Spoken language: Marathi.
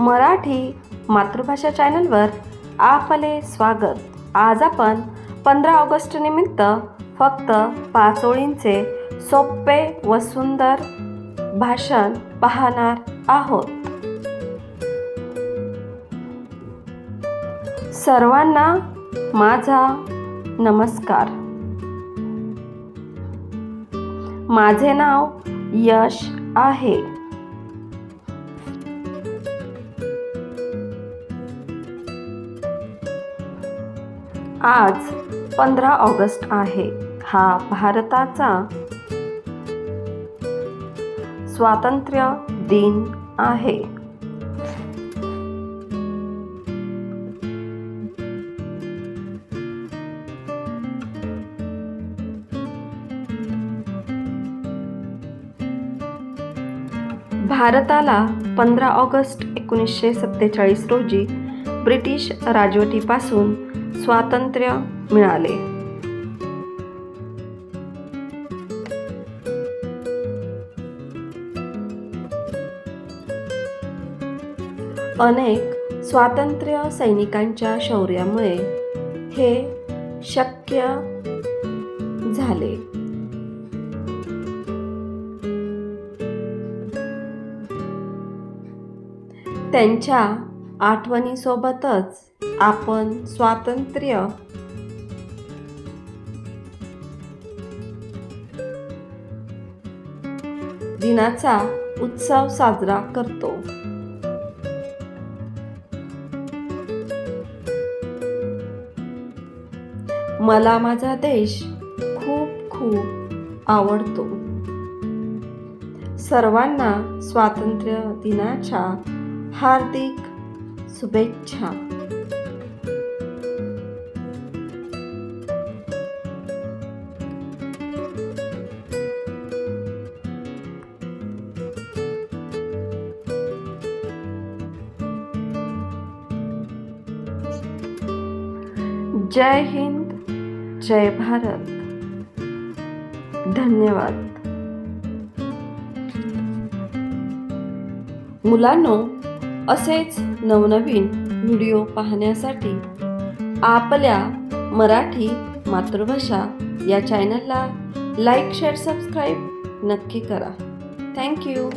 मराठी मातृभाषा चॅनलवर आपले स्वागत. आज आपण पंधरा ऑगस्ट निमित्त फक्त पाच ओळींचे सोपे व सुंदर भाषण पाहणार आहोत. सर्वांना माझा नमस्कार. माझे नाव यश आहे. आज पंधरा ऑगस्ट आहे. हा भारताचा स्वातंत्र्य दिन आहे. भारताला पंधरा ऑगस्ट एकोणीसशे सत्तेचाळीस रोजी ब्रिटिश राजवटीपासून स्वातंत्र्य मिळाले. अनेक स्वातंत्र्य सैनिकांच्या शौर्यामुळे हे शक्य झाले. त्यांच्या आठवणीसोबतच आपण स्वातंत्र्य. दिनाचा उत्सव साजरा करतो. मला माझा देश खूप खूप आवडतो. सर्वांना स्वातंत्र्य दिनाच्या हार्दिक शुभेच्छा। जय हिंद जय भारत। धन्यवाद। मुलांनो असेच नवनवीन व्हिडिओ पाहण्यासाठी आपल्या मराठी मातृभाषा या चॅनलला लाईक शेअर सबस्क्राईब नक्की करा. थँक्यू